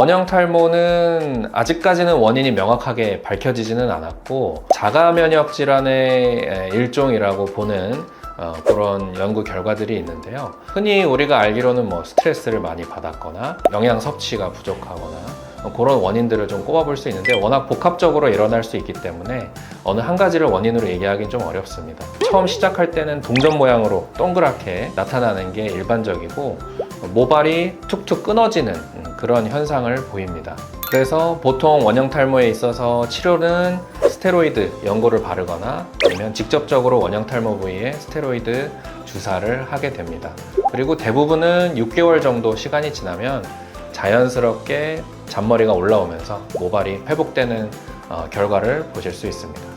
원형 탈모는 아직까지는 원인이 명확하게 밝혀지지는 않았고 자가 면역 질환의 일종이라고 보는 어, 그런 연구 결과들이 있는데요. 흔히 우리가 알기로는 뭐 스트레스를 많이 받았거나 영양 섭취가 부족하거나 어, 그런 원인들을 좀 꼽아볼 수 있는데 워낙 복합적으로 일어날 수 있기 때문에 어느 한 가지를 원인으로 얘기하기는 좀 어렵습니다. 처음 시작할 때는 동전 모양으로 동그랗게 나타나는 게 일반적이고 모발이 툭툭 끊어지는 음, 그런 현상을 보입니다. 그래서 보통 원형 탈모에 있어서 치료는 스테로이드 연고를 바르거나 아니면 직접적으로 원형 탈모 부위에 스테로이드 주사를 하게 됩니다. 그리고 대부분은 6개월 정도 시간이 지나면 자연스럽게 잔머리가 올라오면서 모발이 회복되는 어, 결과를 보실 수 있습니다.